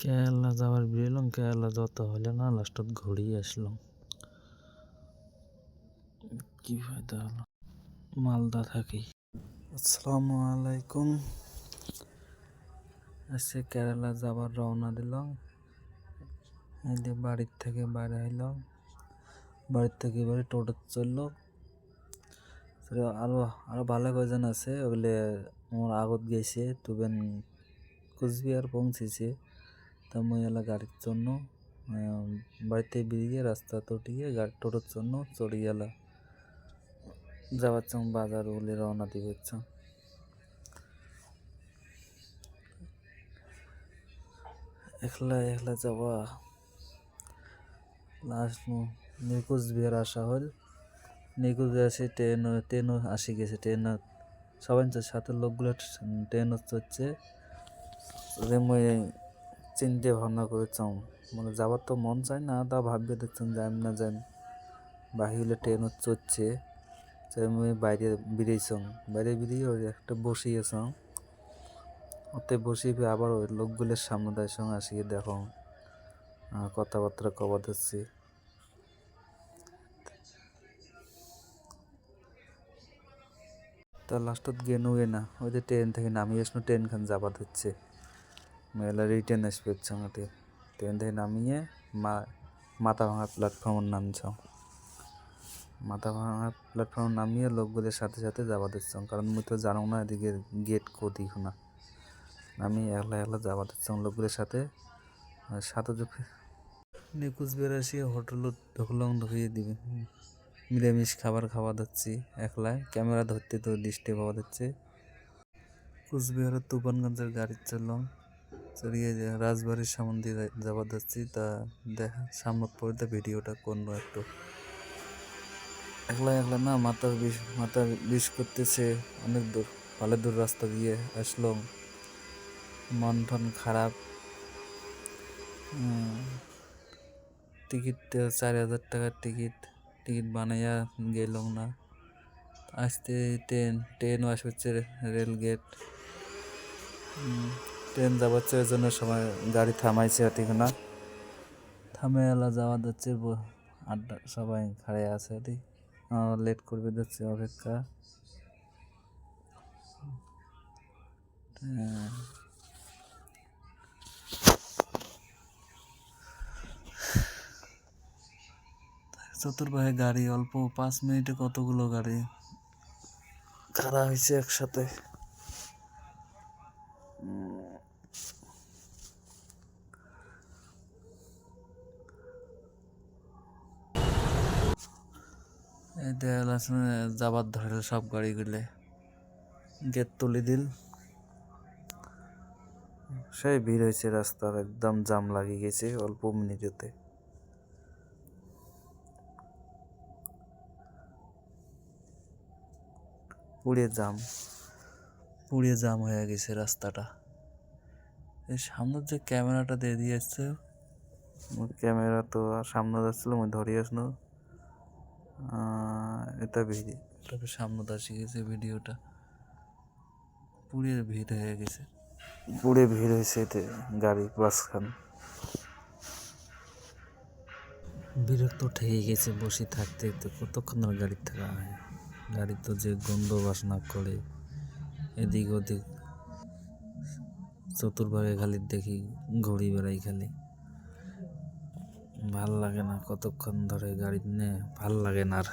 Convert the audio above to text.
কেরালা যাওয়ার বেরোলাম কেরালা যত হলে না লাস্টত ঘুরেই আসলাম। কি ফায়দা হলো? মালদা থাকি। আসসালামু আলাইকুম। আজকে কেরালা যাবার রওনা দিলাম। এই যে বাড়ির থেকে বাইরে হইলাম। বাড়ির থেকে এবারে টোটো চলল। আরও আরও ভালো কয়জন আছে ওগুলো আমার আগত গেছে তুবেন কুচবিহার পৌঁছেছে। মুই এলা গাড়ির জন্য বাড়িতে বেরিয়ে রাস্তা তটিয়ে গাড়ি টোটোর জন্য চড়ে গেলা যাওয়ার চাম বাজার বলে রওনা দিবে চাম একলা একলা যাওয়া। লাস্ট নিকুজ বিহার আসা হল। নিকুজ আসে ট্রেন ট্রেনও আসি গেছে। ট্রেন সবাই সাথে লোকগুলো ট্রেন হচ্ছে রে মুই চিন্তা ভাবনা করে চাও। মানে যাবার তো মন চায় না, তা ভাববে দেখছেন যাই না যাই। বাহিরে ট্রেন তাই মুই বাইরে বেরিয়েছং বাইরে বেরিয়ে ওই একটা বসিয়েছং ওতে বসিয়ে আবার ওই লোকগুলোর সামনে তার সঙ্গে আসিয়ে দেখো কথাবার্তা কবা দিচ্ছি। তা লাস্টত গেনুয়ে না, ওই যে ট্রেন থেকে নামিয়ে আসলো ট্রেন খান যাবার হচ্ছে মেলা রিটার্ন আসবে হচ্ছে আমাদের। ট্রেন থেকে নামিয়ে মা, মাথা ভাঙা প্ল্যাটফর্মের নামছ। মাথা ভাঙা প্ল্যাটফর্ম নামিয়ে লোকগুলোর সাথে সাথে যাবা দিচ্ছ। কারণ মুই তো জানো না, এদিকে গেট কোদি না। আমি একলা একলা যাবা দিচ্ছ লোকগুলোর সাথে। সাথে নিকুজ বেরাসি হোটেলত ঢুকলং ঢুকিয়ে দিবে। নিরামিষ খাবার খাওয়া দিচ্ছি একলাই ক্যামেরা ধরতে তো ডিস্টে পাওয়া যাচ্ছে কুচবিহারের তুফানগঞ্জের গাড়ি চললাম চড়িয়ে যে, রাজবাড়ির সামন দিয়ে যা- যাওয়া যাচ্ছি তা দেখা, সামনে পড়তে ভিডিওটা করল একটু। একলা একলা না, মাথার বিষ মাথার বিষ করতেছে, অনেক দূর, ভালো দূর রাস্তা দিয়ে আসলাম মন টন খারাপ। টিকিট চার হাজার টাকার টিকিট টিকিট বানাইয়া গেলাম না। আসতে ট্রেন, ট্রেনও আসবে হচ্ছে রেল গেট ট্রেন যাবার ওই জন্য সময় গাড়ি থামাইছে ঠিকানা থামে এলা যাওয়া যাচ্ছে আড্ডা সবাই খাড়ে আছে লেট করবে যাচ্ছে অপেক্ষা। হ্যাঁ। চতুর্পাশে গাড়ি, অল্প পাঁচ মিনিটে কতগুলো গাড়ি খাড়া হয়েছে একসাথে। এই দেয়াল যাবার ধরে সব গাড়িগুলো। গেট তুলে দিল। সেই ভিড় হয়েছে রাস্তার, একদম জাম লাগিয়ে গেছে অল্প মিনিটেতে। পুড়ে জাম পুড়ে জাম হয়ে গেছে রাস্তাটা। এই সামনের যে ক্যামেরাটা দিয়ে দিয়েছে ক্যামেরা তো সামনে যাচ্ছিল আমি ধরে আসলো এটা ভিডিও তারপর সামনে আসি গেছে ভিডিওটা। পুড়ে ভিড় হয়ে গেছে। পুড়ে ভিড় হয়েছে এতে গাড়ি বাসখান বিরক্ত ঠেকে গেছে বসে থাকতে তো কতক্ষণ আর গাড়ির থাকা হয় গাড়ি তো যে গন্ধ বাসনা করে। এদিক ওদিক। চতুর্ভাগে খালি দেখি ঘুরি বেড়াই খালি। ভাল লাগে না কতক্ষণ ধরে গাড়ি নিয়ে ভাল লাগে না আর